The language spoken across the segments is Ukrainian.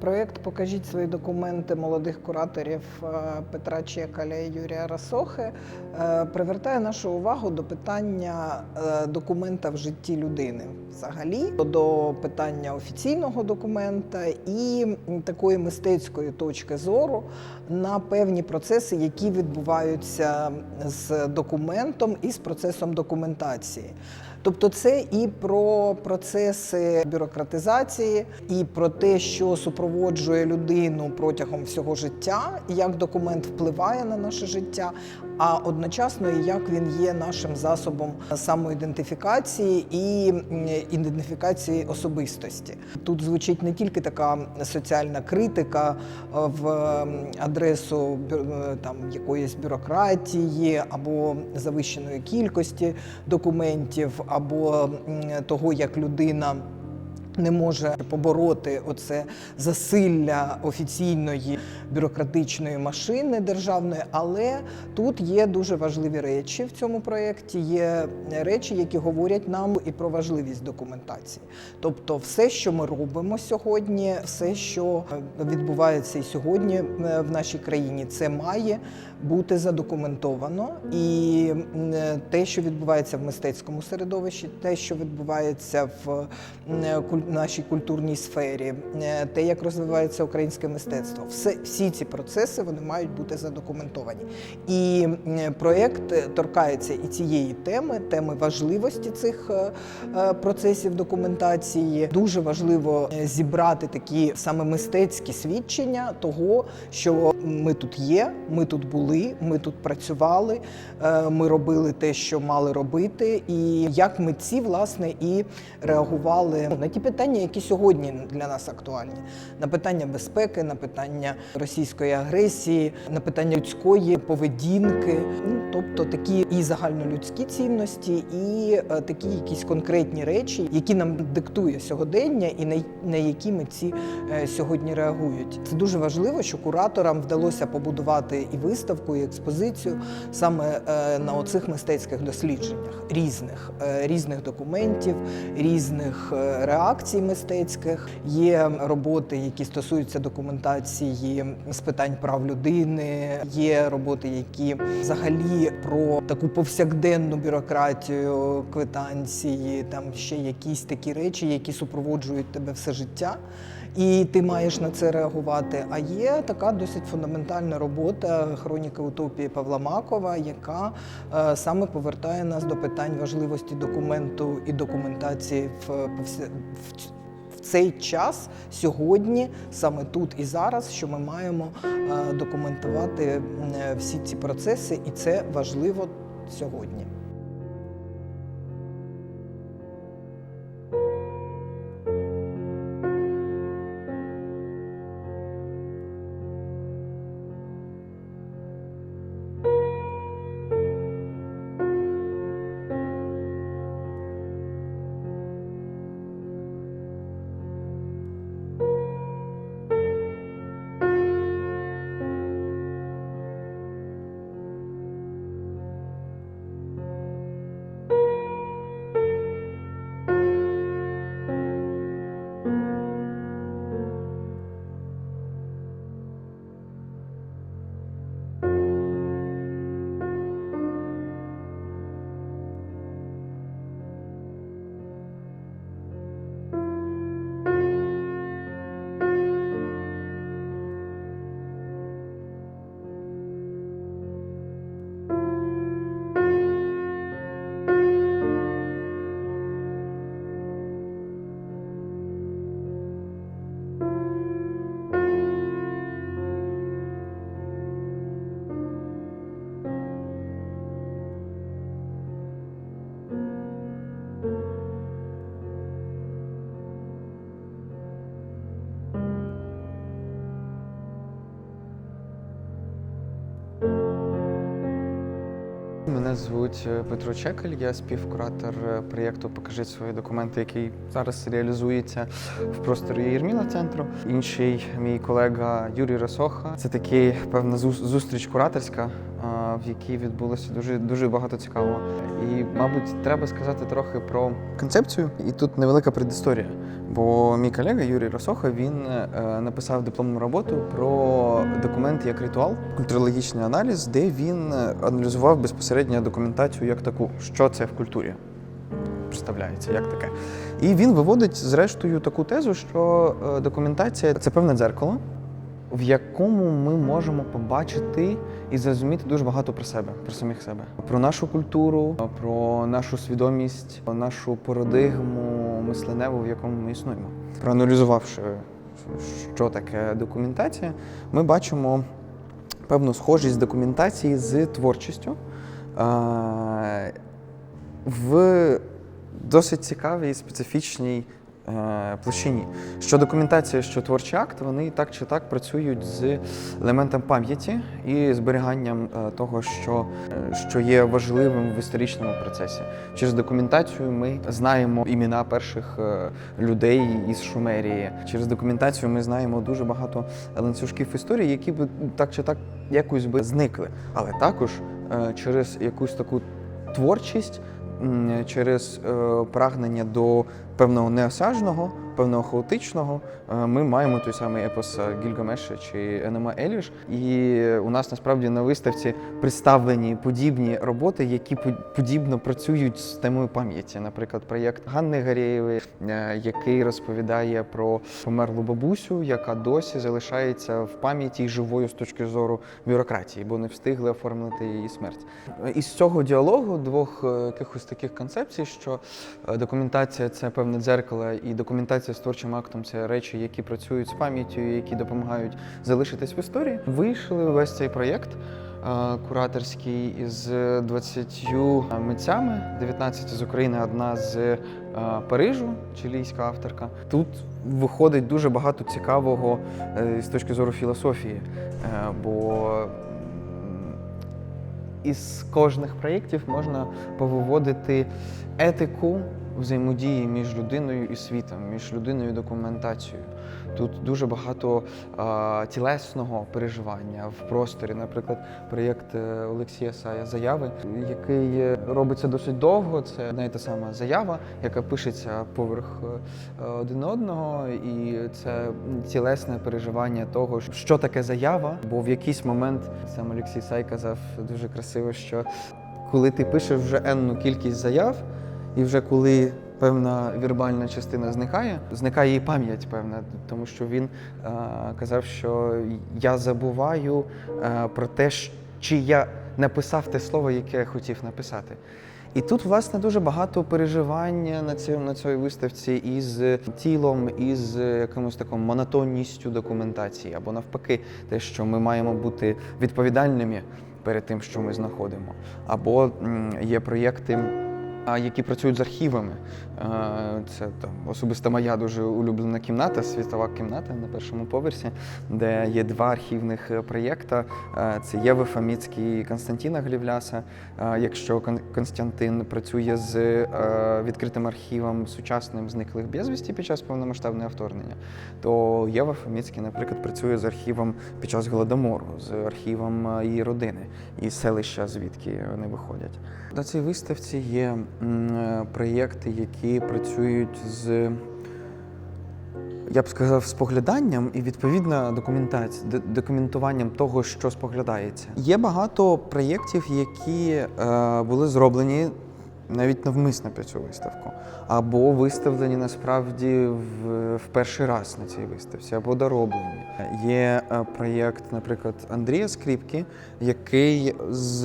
Проєкт Покажіть свої документи молодих кураторів е, Петра Чекаля і Юрія Расохи е, привертає нашу увагу до питання е, документа в житті людини взагалі, до питання офіційного документа і такої мистецької точки зору на певні процеси, які відбуваються з документом і з процесом документації. Тобто це і про процеси бюрократизації, і про те, що супроводжує людину протягом всього життя, як документ впливає на наше життя, а одночасно і як він є нашим засобом самоідентифікації і ідентифікації особистості. Тут звучить не тільки така соціальна критика е, в адресу е, там якоїсь бюрократії або завищеної кількості документів, або того, як людина. Не може побороти оце засилля офіційної бюрократичної машини державної, але тут є дуже важливі речі в цьому проєкті. Є речі, які говорять нам і про важливість документації. Тобто, все, що ми робимо сьогодні, все, що відбувається і сьогодні е, в нашій країні, це має бути задокументовано. І м, те, що відбувається в мистецькому середовищі, те, що відбувається в м, куль- нашій культурній сфері, е, те, як розвивається українське мистецтво, все, всі ці процеси вони мають бути задокументовані. І м, проєкт е, торкається і цієї теми, теми важливості цих е, процесів документації. Дуже важливо зібрати такі саме мистецькі свідчення того, що ми тут є, ми тут були, ми тут працювали, е, ми робили те, що мали робити, і як митці власне і реагували на ті питання, які сьогодні для нас актуальні: на питання безпеки, на питання російської агресії, на питання людської поведінки, ну тобто такі і загальнолюдські цінності, і е, такі якісь конкретні речі, які нам диктує сьогодення, і на, які митці е, сьогодні реагують. Це дуже важливо, що кураторам вдалося побудувати і виставку, і експозицію саме е, на оцих мистецьких дослідженнях різних, е, різних документів, різних е, реакцій мистецьких. Є роботи, які стосуються документації з питань прав людини, є роботи, які взагалі про таку повсякденну бюрократію, квитанції, там ще якісь такі речі, які супроводжують тебе все життя. І ти маєш на це реагувати. А є така досить фундаментальна робота хроніка утопії Павла Макова, яка е, саме повертає нас до питань важливості документу і документації в в цей час сьогодні, саме тут і зараз, що ми маємо е, документувати е, всі ці процеси, і це важливо сьогодні. Мене звуть е, Петро Чекаль, я співкуратор е, проєкту Покажіть свої документи, який зараз реалізується в просторі Єрміла центру. Інший мій колега Юрій Росоха. Це такий певна зус- зустріч кураторська. В якій відбулося дуже дуже багато цікавого. І, мабуть, треба сказати трохи про концепцію. І тут невелика предісторія. Бо мій колега Юрій Росоха він е, написав дипломну роботу про документ як ритуал, культурологічний аналіз, де він е, аналізував безпосередньо документацію як таку, що це в культурі представляється, як таке. І він виводить зрештою таку тезу, що е, документація це певне дзеркало, в якому ми можемо побачити і зрозуміти дуже багато про себе, про самих себе, про нашу культуру, про нашу свідомість, про нашу парадигму мисленеву, в якому ми існуємо. Проаналізувавши, що таке документація, ми бачимо певну схожість документації з творчістю. В досить цікавій специфічній площині. Що документація, що творчий акт, вони так чи так працюють з елементом пам'яті і зберіганням е, того, що, е, що є важливим в історичному процесі. Через документацію ми знаємо імена перших е, людей із Шумерії. Через документацію ми знаємо дуже багато ланцюжків історії, які б так чи так якось би зникли. Але також е, через якусь таку творчість через е, прагнення до певного неосяжного, певного хаотичного, е, ми маємо той самий епос е, Гільгамеша чи Енема Еліш. І у нас насправді на виставці представлені подібні роботи, які подібно працюють з темою пам'яті. Наприклад, проєкт Ганни Гарєєвої, е, який розповідає про померлу бабусю, яка досі залишається в пам'яті живою з точки зору бюрократії, бо не встигли оформити її смерть. Із цього діалогу двох якихось таких концепцій, що документація це певне дзеркало, і документація з творчим актом це речі, які працюють з пам'яттю, які допомагають залишитись в історії. Вийшли весь цей проєкт. Кураторський із 20 митцями, 19 з України, одна з е, Парижу, чилійська авторка. Тут виходить дуже багато цікавого е, з точки зору філософії, е, бо із кожних проєктів можна повиводити етику взаємодії між людиною і світом, між людиною і документацією. Тут дуже багато а, тілесного переживання в просторі. Наприклад, проєкт е, Олексія Сая заяви, який е, робиться досить довго. Це і та сама заява, яка пишеться поверх е, один одного, і це тілесне переживання того, що таке заява. Бо в якийсь момент сам Олексій Сай казав дуже красиво, що коли ти пишеш вже енну кількість заяв, і вже коли певна вірбальна частина зникає, зникає і пам'ять певна, тому що він е, казав, що я забуваю е, про те, чи я написав те слово, яке я хотів написати. І тут, власне, дуже багато переживання на цій, на цій виставці із тілом, із якимось такою монотонністю документації, або навпаки, те, що ми маємо бути відповідальними перед тим, що ми знаходимо. Або є проєкти. А, Які працюють з архівами. Це там особисто моя дуже улюблена кімната, світова кімната на першому поверсі, де є два архівних е, проєкта. Це Єви Фаміцький і Константіна Глівляса. Якщо Кон- Константин працює з е, відкритим архівом сучасним зниклих безвісті під час повномасштабного вторгнення, то Єва Фоміцький, наприклад, працює з архівом під час голодомору, з архівом е, її родини і селища, звідки вони виходять. На цій виставці є проєкти, які працюють з. Я б сказав, спогляданням і відповідно документація, документуванням того, що споглядається. Є багато проєктів, які е, були зроблені навіть навмисно під цю виставку, або виставлені насправді в, в перший раз на цій виставці, або дороблені. Є е, проєкт, наприклад, Андрія Скріпки, який з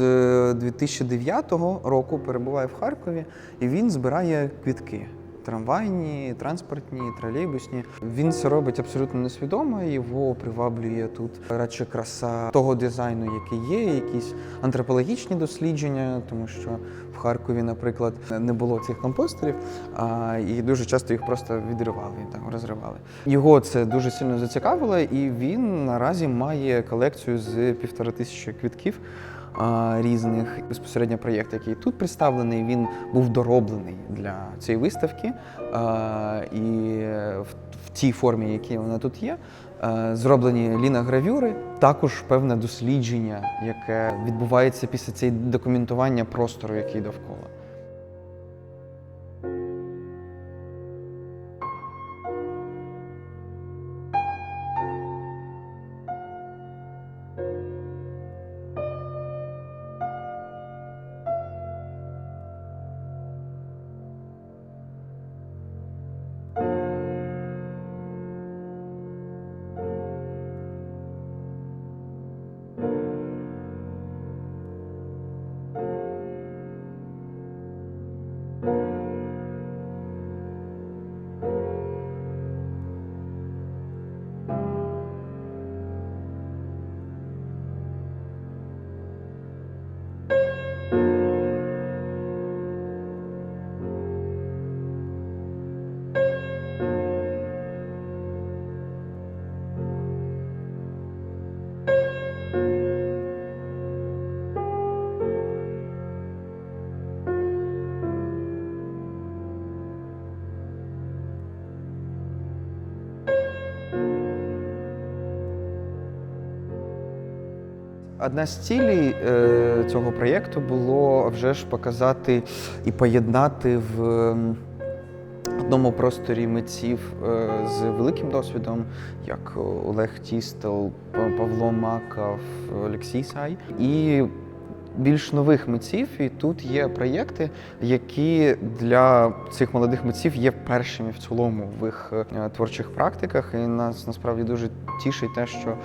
2009 року перебуває в Харкові, і він збирає квітки. Трамвайні, транспортні, тролейбусні. Він це робить абсолютно несвідомо. Його приваблює тут радше краса того дизайну, який є, якісь антропологічні дослідження, тому що в Харкові, наприклад, не було цих компостерів, а, і дуже часто їх просто відривали, там розривали. Його це дуже сильно зацікавило, і він наразі має колекцію з півтора тисячі квітків. Різних. Безпосередньо проєкт, який тут представлений, він був дороблений для цієї виставки. І в, тій формі, якій вона тут є, зроблені ліногравюри, також певне дослідження, яке відбувається після цієї документування простору, який довкола. Одна з цілей е, цього проєкту було вже ж показати і поєднати в одному просторі митців е, з великим досвідом, як Олег Тістел, Павло Маков, Олексій Сай, і більш нових митців. І тут є проєкти, які для цих молодих митців є першими в цілому в їх е, творчих практиках. І нас насправді дуже тішить те, що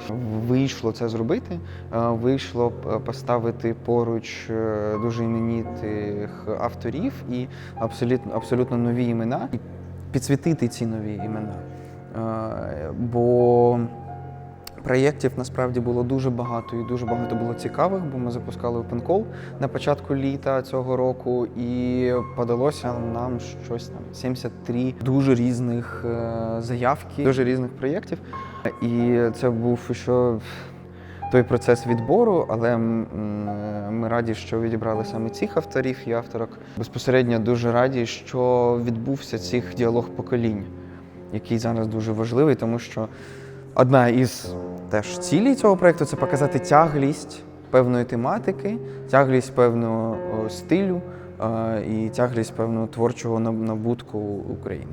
вийшло це зробити. Е, Вийшло е, поставити поруч дуже іменитих авторів і абсолютно, абсолютно нові імена, і підсвітити ці нові імена. Бо Проєктів насправді було дуже багато і дуже багато було цікавих, бо ми запускали Open Call на початку літа цього року, і подалося нам щось там 73 дуже різних е, заявки, дуже різних проєктів. І це був ще той процес відбору, але ми раді, що відібрали саме цих авторів і авторок. Безпосередньо дуже раді, що відбувся цих діалог поколінь, який зараз дуже важливий, тому що Одна із теж цілей цього проекту це показати тяглість певної тематики, тяглість певного стилю е, і тяглість певного творчого набутку України.